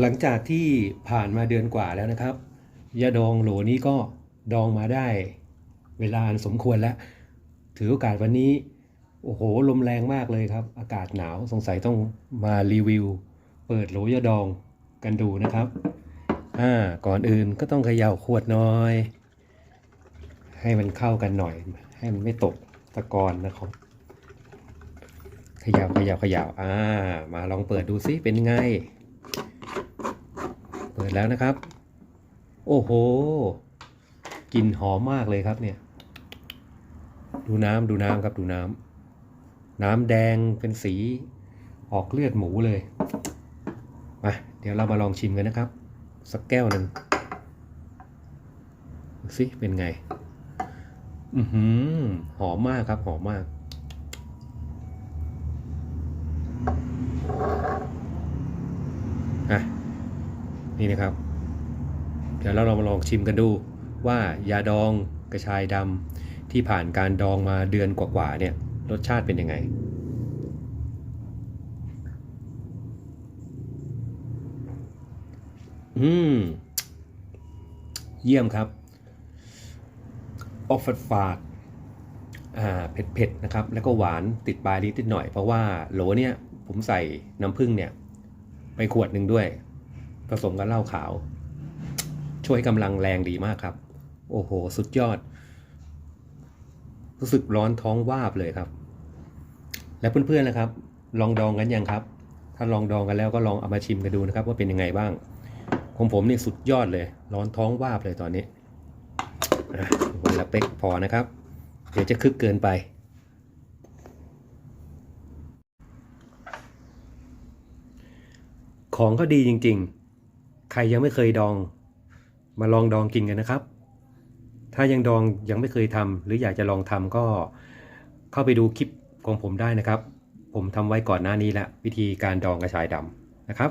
หลังจากที่ผ่านมาเดือนกว่าแล้วนะครับยาดองโหลนี้ก็ดองมาได้เวลาสมควรแล้ว ถือโอกาสวันนี้ โอ้โห ลมแรงมากเลยครับ อากาศหนาวสงสัยต้องมารีวิว เปิดโหลยาดองกันดูนะครับอ่าก่อนอื่นก็ต้องเขย่าขวดน่อย ให้มันเข้ากันหน่อย ให้มันไม่ตกตะกอนนะครับเขย่าเขย่าเขย่าอ่า มาลองเปิดดูซิเป็นไง เปิดแล้วนะครับ โอ้โหกลิ่นหอมมากเลยครับเนี่ย ดูน้ำดูน้ำครับดูน้ำน้ำแดงเป็นสีออกเลือดหมูเลยมาเดี๋ยวเรามาลองชิมกันนะครับ สักแก้วหนึ่งสิเป็นไง อือหือหอมมากครับหอมมาก นี่นะครับ เดี๋ยวเราลองมาลองชิมกันดูว่ายาดองกระชายดำที่ผ่านการดองมาเดือนกว่าๆเนี่ยรสชาติเป็นยังไง อืม เยี่ยมครับ ออกฝาดฝาดอ่าเผ็ดๆนะครับ แล้วก็หวานติดปลายลิ้นนิดหน่อย เพราะว่าโหลเนี่ยผมใส่น้ำผึ้งเนี่ย ไปขวดหนึ่งด้วย ผสมกับเหล้าขาว ช่วยกำลังแรงดีมากครับ โอ้โห สุดยอด รู้สึกร้อนท้องวาบเลยครับ และเพื่อนๆนะครับ ลองดองกันยังครับ ถ้าลองดองกันแล้วก็ลองเอามาชิมกันดูนะครับ ว่าเป็นยังไงบ้าง ของผมนี่สุดยอดเลย ร้อนท้องวาบเลยตอนนี้อะวันละเป๊กพอนะครับ เดี๋ยวจะคึกเกินไปของก็ดีจริงๆ ใครยังไม่เคยดอง มาลองดองกินกันนะครับ ถ้ายังดองยังไม่เคยทำหรืออยากจะลองทำก็เข้าไปดูคลิปของผมได้นะครับ ผมทำไว้ก่อนหน้านี้แล้ววิธีการดองกระชายดำนะครับ